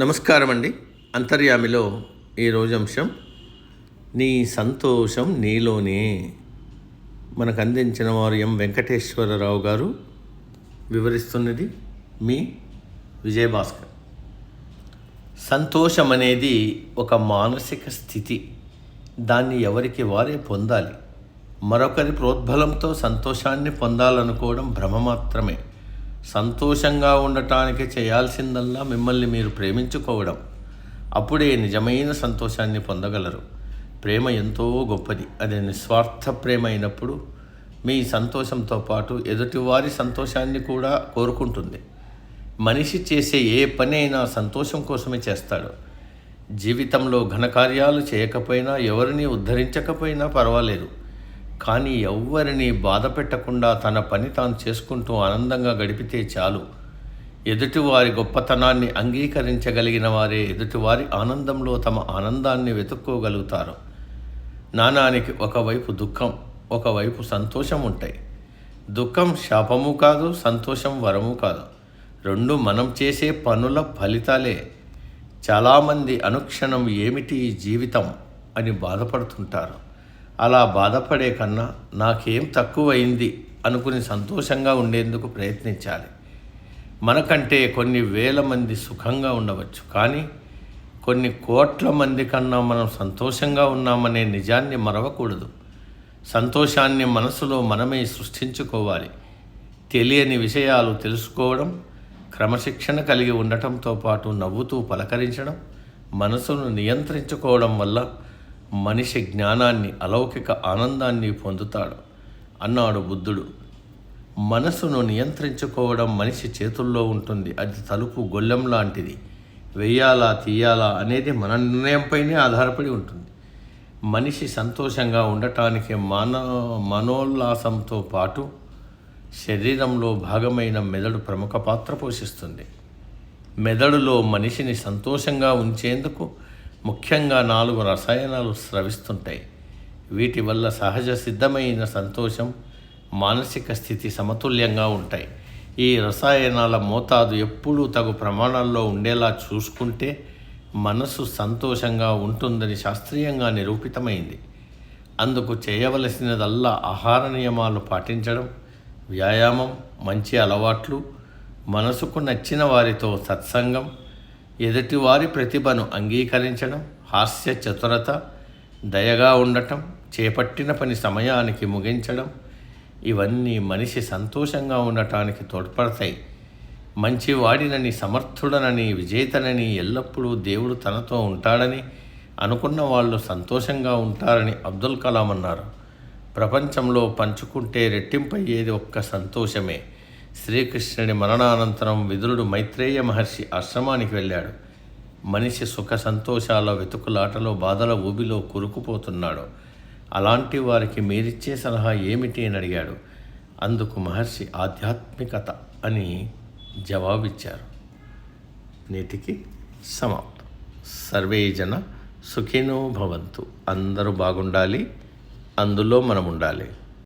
నమస్కారం అండి అంతర్యామిలో ఈరోజు అంశం నీ సంతోషం నీలోనే మనకు అందించిన వారు ఎం వెంకటేశ్వరరావు గారు వివరిస్తున్నది మీ విజయభాస్కర్. సంతోషం అనేది ఒక మానసిక స్థితి. దాన్ని ఎవరికి వారే పొందాలి. మరొకరి ప్రోద్బలంతో సంతోషాన్ని పొందాలనుకోవడం భ్రమ మాత్రమే. సంతోషంగా ఉండటానికి చేయాల్సిందల్లా మిమ్మల్ని మీరు ప్రేమించుకోవడం. అప్పుడే నిజమైన సంతోషాన్ని పొందగలరు. ప్రేమ ఎంతో గొప్పది. అది నిస్వార్థ ప్రేమ అయినప్పుడు మీ సంతోషంతో పాటు ఎదుటివారి సంతోషాన్ని కూడా కోరుకుంటుంది. మనిషి చేసే ఏ పని అయినా సంతోషం కోసమే చేస్తాడు. జీవితంలో ఘనకార్యాలు చేయకపోయినా ఎవరిని ఉద్ధరించకపోయినా పర్వాలేదు. కానీ ఎవ్వరిని బాధ పెట్టకుండా తన పని తాను చేసుకుంటూ ఆనందంగా గడిపితే చాలు. ఎదుటివారి గొప్పతనాన్ని అంగీకరించగలిగిన వారే ఎదుటివారి ఆనందంలో తమ ఆనందాన్ని వెతుక్కోగలుగుతారు. నాణానికి ఒకవైపు దుఃఖం ఒకవైపు సంతోషం ఉంటాయి. దుఃఖం శాపము కాదు సంతోషం వరము కాదు. రెండు మనం చేసే పనుల ఫలితాలే. చాలామంది అనుక్షణం ఏమిటి జీవితం అని బాధపడుతుంటారు. అలా బాధపడే కన్నా నాకేం తక్కువైంది అనుకుని సంతోషంగా ఉండేందుకు ప్రయత్నించాలి. మనకంటే కొన్ని వేల మంది సుఖంగా ఉండవచ్చు. కానీ కొన్ని కోట్ల మంది కన్నా మనం సంతోషంగా ఉన్నామనే నిజాన్ని మరవకూడదు. సంతోషాన్ని మనసులో మనమే సృష్టించుకోవాలి. తెలియని విషయాలు తెలుసుకోవడం క్రమశిక్షణ కలిగి ఉండటంతో పాటు నవ్వుతూ పలకరించడం మనసును నియంత్రించుకోవడం వల్ల మనిషి జ్ఞానాన్ని అలౌకిక ఆనందాన్ని పొందుతాడు అన్నాడు బుద్ధుడు. మనసును నియంత్రించుకోవడం మనిషి చేతుల్లో ఉంటుంది. అది తలుపు గొల్లెం లాంటిది. వెయ్యాలా తీయాలా అనేది మన నిర్ణయంపైనే ఆధారపడి ఉంటుంది. మనిషి సంతోషంగా ఉండటానికి మాన మనోల్లాసంతో పాటు శరీరంలో భాగమైన మెదడు ప్రముఖ పాత్ర పోషిస్తుంది. మెదడులో మనిషిని సంతోషంగా ఉంచేందుకు ముఖ్యంగా నాలుగు రసాయనాలు స్రవిస్తుంటాయి. వీటి వల్ల సహజ సిద్ధమైన సంతోషం మానసిక స్థితి సమతుల్యంగా ఉంటాయి. ఈ రసాయనాల మోతాదు ఎప్పుడూ తగు ప్రమాణాల్లో ఉండేలా చూసుకుంటే మనసు సంతోషంగా ఉంటుందని శాస్త్రీయంగా నిరూపితమైంది. అందుకు చేయవలసినదల్లా ఆహార నియమాలు పాటించడం వ్యాయామం మంచి అలవాట్లు మనసుకు నచ్చిన వారితో సత్సంగం ఎదుటివారి ప్రతిభను అంగీకరించడం హాస్య చతురత దయగా ఉండటం చేపట్టిన పని సమయానికి ముగించడం ఇవన్నీ మనిషి సంతోషంగా ఉండటానికి తోడ్పడతాయి. మంచివాడినని సమర్థుడనని విజేతనని ఎల్లప్పుడూ దేవుడు తనతో ఉంటాడని అనుకున్న వాళ్ళు సంతోషంగా ఉంటారని అబ్దుల్ కలాం అన్నారు. ప్రపంచంలో పంచుకుంటే రెట్టింపయ్యేది ఒక్క సంతోషమే. శ్రీకృష్ణుడి మరణానంతరం విదురుడు మైత్రేయ మహర్షి ఆశ్రమానికి వెళ్ళాడు. మనిషి సుఖ సంతోషాల వెతుకులాటలో బాధల ఊబిలో కురుకుపోతున్నాడు. అలాంటి వారికి మీరిచ్చే సలహా ఏమిటి అని అడిగాడు. అందుకు మహర్షి ఆధ్యాత్మికత అని జవాబిచ్చారు. నేటికి సమాప్తం. సర్వే జన సుఖినో భవంతు. అందరూ బాగుండాలి. అందులో మనం ఉండాలి